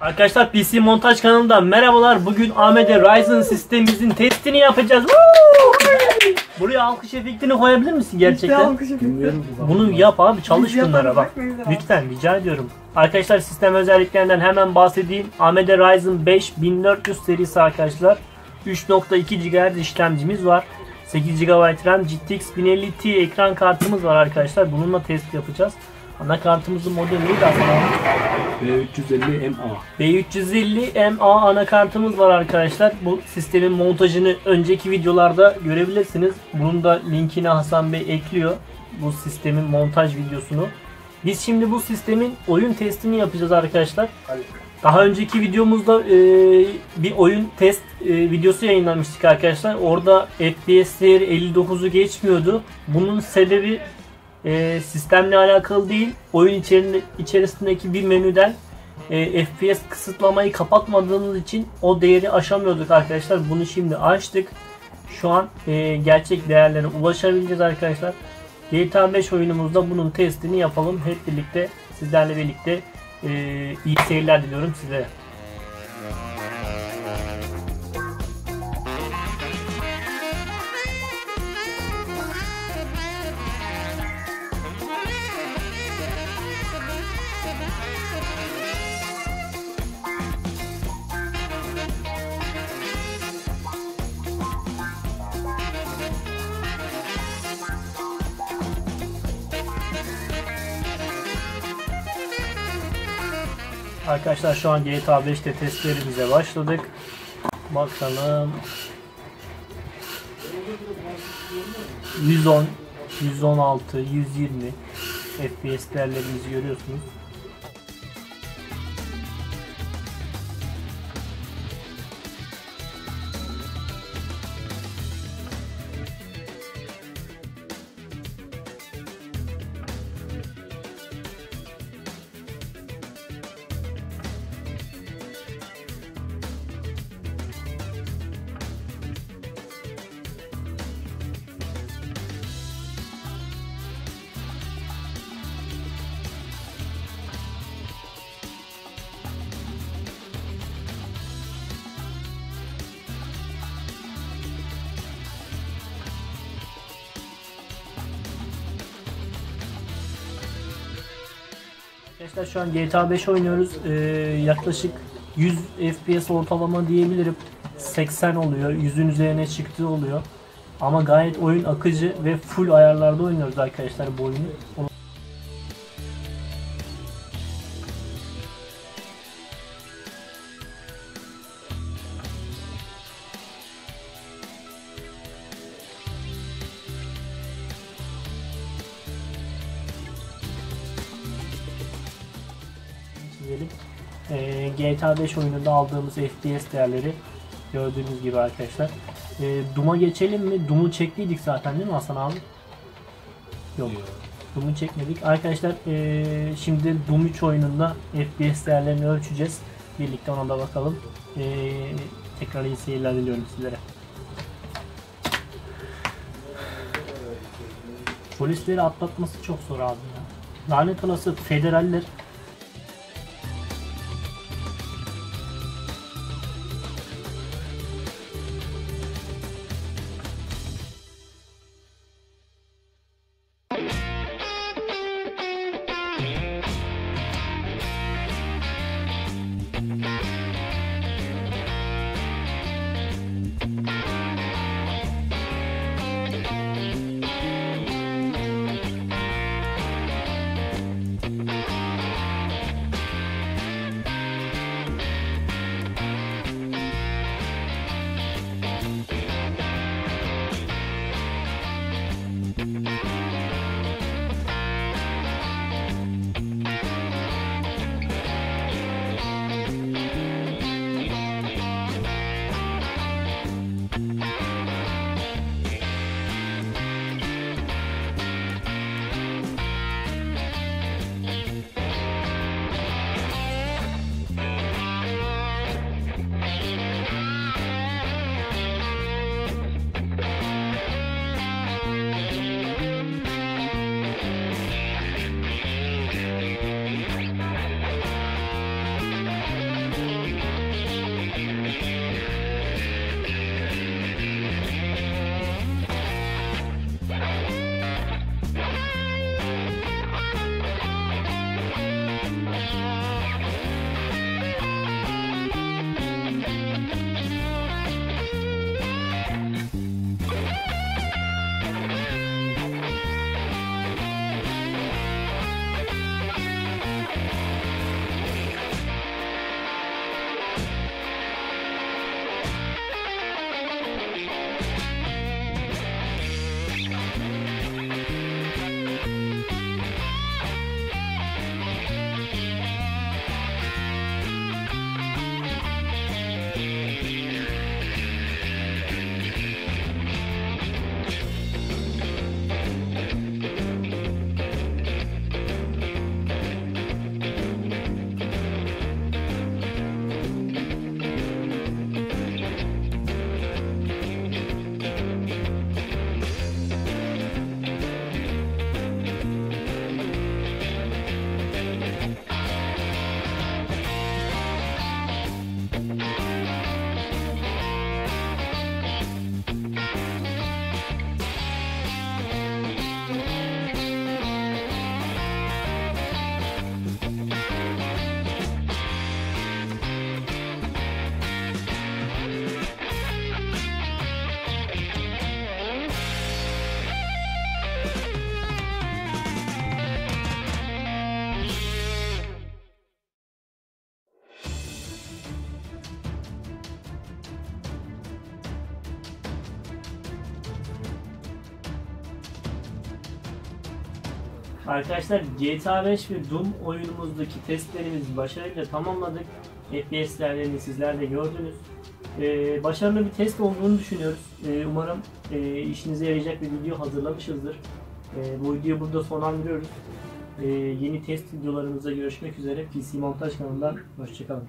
Arkadaşlar PC Montaj kanalından merhabalar. Bugün AMD Ryzen sistemimizin testini yapacağız. Buraya alkış efektini koyabilir misin gerçekten? Bunu yap abi çalış bunlara bak. Lütfen rica ediyorum. Arkadaşlar sistem özelliklerinden hemen bahsedeyim. AMD Ryzen 5 1400 serisi arkadaşlar. 3.2 GHz işlemcimiz var. 8 GB RAM, GTX 1050 Ti ekran kartımız var arkadaşlar. Bununla test yapacağız. Anakartımızın modeli neydi aslında? B350 MA. B350 MA anakartımız var arkadaşlar. Bu sistemin montajını önceki videolarda görebilirsiniz. Bunun da linkini Hasan Bey ekliyor. Bu sistemin montaj videosunu. Biz şimdi bu sistemin oyun testini yapacağız arkadaşlar. Daha önceki videomuzda e, bir oyun test e, videosu yayınlamıştık arkadaşlar. Orada FPS değeri 59'u geçmiyordu. Bunun sebebi e, sistemle alakalı değil. Oyun içerisinde, içerisindeki bir menüden e, FPS kısıtlamayı kapatmadığımız için o değeri aşamıyorduk arkadaşlar. Bunu şimdi açtık. Şu an e, gerçek değerlere ulaşabileceğiz arkadaşlar. GTA 5 oyunumuzda bunun testini yapalım. Hep birlikte sizlerle birlikte e, iyi seyirler diliyorum size. Arkadaşlar şu an GTA 5'te testlerimize başladık. Bakalım. 110, 116, 120 FPS değerlerimizi görüyorsunuz. Arkadaşlar şu an GTA 5 oynuyoruz. Ee, yaklaşık 100 FPS ortalama diyebilirim. 80 oluyor. 100'ün üzerine çıktığı oluyor. Ama gayet oyun akıcı ve full ayarlarda oynuyoruz arkadaşlar bu oyunu. Ee, GTA 5 oyununda aldığımız FPS değerleri gördüğünüz gibi arkadaşlar. Ee, Doom'a geçelim mi? Doom'u çektiydik zaten değil mi Hasan abi? Yok. Doom'u çekmedik. Arkadaşlar ee, şimdi Doom 3 oyununda FPS değerlerini ölçeceğiz. Birlikte ona da bakalım. Ee, tekrar iyi seyirler diliyorum sizlere. Polisleri atlatması çok zor abi ya. Lanet olası federaller Arkadaşlar GTA 5 ve Doom oyunumuzdaki testlerimizi başarıyla tamamladık. FPS'lerini sizler de gördünüz. Ee, başarılı bir test olduğunu düşünüyoruz. Ee, umarım e, işinize yarayacak bir video hazırlamışızdır. Ee, bu videoyu burada sonlandırıyoruz. Ee, yeni test videolarımızda görüşmek üzere. PC Montaj kanalından hoşçakalın.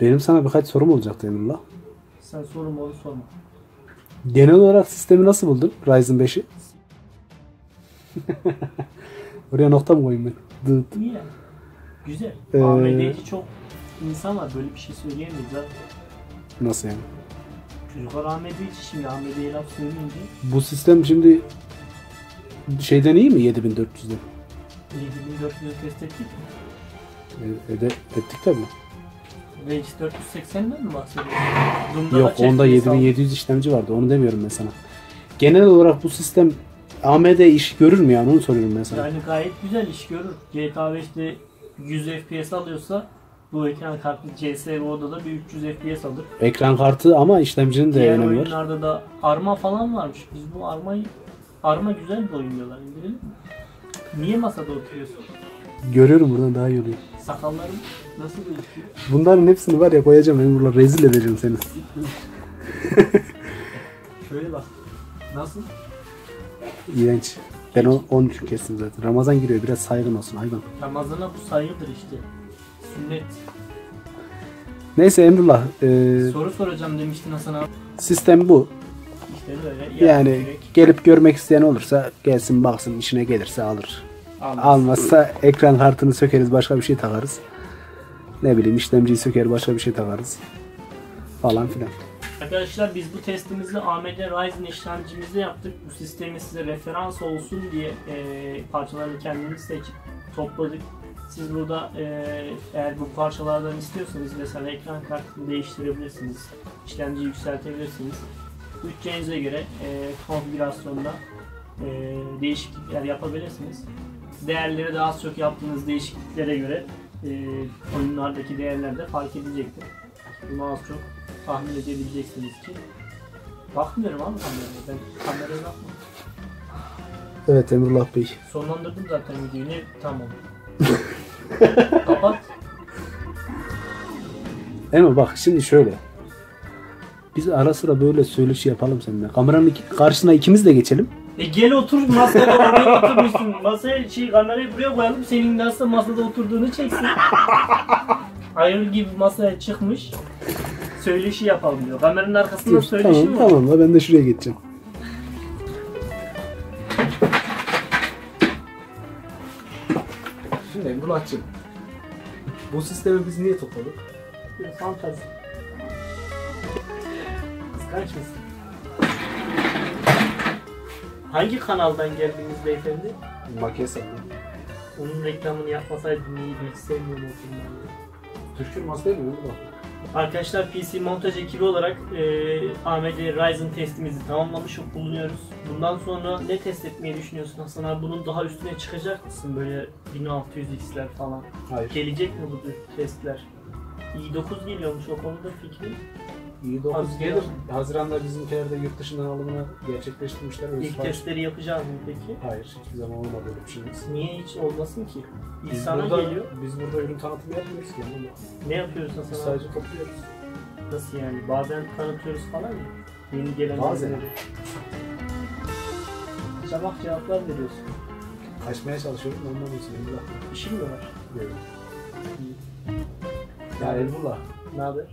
Benim sana birkaç sorum olacaktı Emrullah. Sen sorun onu sorma. Genel olarak sistemi nasıl buldun Ryzen 5'i? Oraya nokta mı koyayım ben? Dıt. İyi yani. Güzel. Ee, AMD'ci çok insan var. Böyle bir şey söyleyemeyiz zaten. Nasıl yani? Çocuklar AMD'ci şimdi AMD'ye laf söyleyince Bu sistem şimdi şeyden iyi mi 7400'den? 7400 test ettik mi? E, ede, ettik tabi. RX 480'den mi bahsediyorsun? Yok onda FPS 7700 işlemci vardı onu demiyorum ben sana. Genel olarak bu sistem AMD iş görür mü yani onu soruyorum sana. Yani gayet güzel iş görür. GTA 5'te 100 FPS alıyorsa bu ekran kartı CSGO'da da bir 300 FPS alır. Ekran kartı ama işlemcinin de Diğer önemi var. oyunlarda da Arma falan varmış. Biz bu Arma'yı Arma güzel bir oyun diyorlar. İndirelim? Niye masada oturuyorsun? Görüyorum buradan daha iyi oluyor. Sakalların nasıl gözüküyor? Bunların hepsini var ya koyacağım ben burada rezil edeceğim seni. Şöyle bak. Nasıl? İğrenç. Ben o 13 kestim zaten. Ramazan giriyor biraz saygın olsun hayvan. Ramazana bu sayıdır işte. Sünnet. Neyse Emrullah e, Soru soracağım demiştin Hasan abi. sistem bu. İşte böyle. Yani direkt gelip görmek isteyen olursa gelsin baksın işine gelirse alır. almaz. Almazsa ekran kartını sökeriz başka bir şey takarız. Ne bileyim işlemciyi söker başka bir şey takarız. Falan filan. Arkadaşlar biz bu testimizi AMD Ryzen işlemcimizde yaptık. Bu sistemi size referans olsun diye e, parçalarını kendimiz seçip topladık. Siz burada e, eğer bu parçalardan istiyorsanız mesela ekran kartını değiştirebilirsiniz. İşlemciyi yükseltebilirsiniz. Bütçenize göre e, konfigürasyonda e, değişiklikler yapabilirsiniz. Değerleri de az çok yaptığınız değişikliklere göre e, oyunlardaki değerler de fark edecektir. Bunu az çok tahmin edebileceksiniz ki. Bakmıyorum abi kameraya. Ben kameraya bakmıyorum. Evet Emrullah Bey. Sonlandırdım zaten videoyu. Ne? Tamam. Kapat. Ama bak şimdi şöyle. Biz ara sıra böyle söyleşi yapalım seninle. Kameranın iki- karşısına ikimiz de geçelim. E gel otur masada oraya oturmuşsun. Masaya şey kamerayı buraya koyalım. Senin nasıl masada oturduğunu çeksin. Ayır gibi masaya çıkmış. Söyleşi yapalım diyor. Kameranın arkasında söyleşi tamam mi tamam da ben de şuraya geçeceğim. Şimdi Emrullah'cığım. Bu sistemi biz niye topladık? Bir Fantazi. Kıskanç mısın? Hangi kanaldan geldiniz beyefendi? Makyaj Onun reklamını yapmasaydım iyiydi. Hiç sevmiyorum o filmleri. Türk'ün mas değil mi Emrullah? Arkadaşlar PC montaj ekibi olarak e, AMD Ryzen testimizi tamamlamış bulunuyoruz. Bundan sonra ne test etmeyi düşünüyorsun Hasan abi? Bunun daha üstüne çıkacak mısın? Böyle 1600X'ler falan. Hayır. Gelecek mi bu testler? i9 geliyormuş o konuda fikrin. İyi 9 Az gelir. gelir. Haziran'da bizimkiler de yurt dışından alımını gerçekleştirmişler. Öyle İlk sipariş- testleri yapacağız mı peki? Hayır hiçbir zaman olmadı öyle bir şeyimiz. Niye hiç olmasın ki? İlk Biz sana burada, geliyor. biz burada ürün tanıtımı yapmıyoruz ki. Ama Ne yapıyoruz Hasan abi? sadece topluyoruz. Nasıl yani? Bazen tanıtıyoruz falan ya. Yeni gelen Bazen. ürünleri. Sabah cevaplar veriyorsun. Kaçmaya çalışıyorum da ondan olsun Emrullah. İşin mi var? Böyle. Ya Emrullah. Ne haber?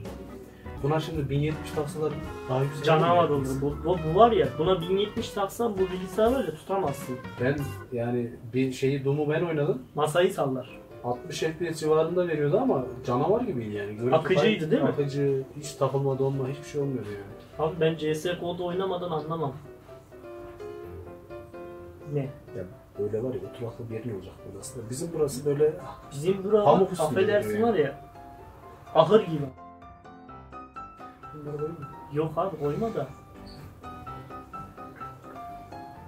Buna şimdi 1070 taksalar daha güzel Canavar olur. Bu, bu, bu var ya buna 1070 taksan bu bilgisayarı öyle tutamazsın. Ben yani bir şeyi Doom'u ben oynadım. Masayı sallar. 60 FPS civarında veriyordu ama canavar gibiydi yani. Görüntü Akıcıydı kayıt- değil mi? Akıcı, hiç takılma donma hiçbir şey olmuyordu yani. Abi ben CSGO'da oynamadan anlamam. Ne? Ya böyle var ya oturaklı bir yerin olacak böyle aslında. Bizim burası böyle Bizim bura Pamuk üstünde affedersin var ya. Ahır gibi. Yok abi koyma da.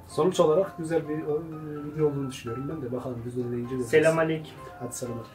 Sonuç olarak güzel bir o- video olduğunu düşünüyorum ben de bakalım biz de deneyince göreceğiz. Selam aleyküm. Hadi selamlar.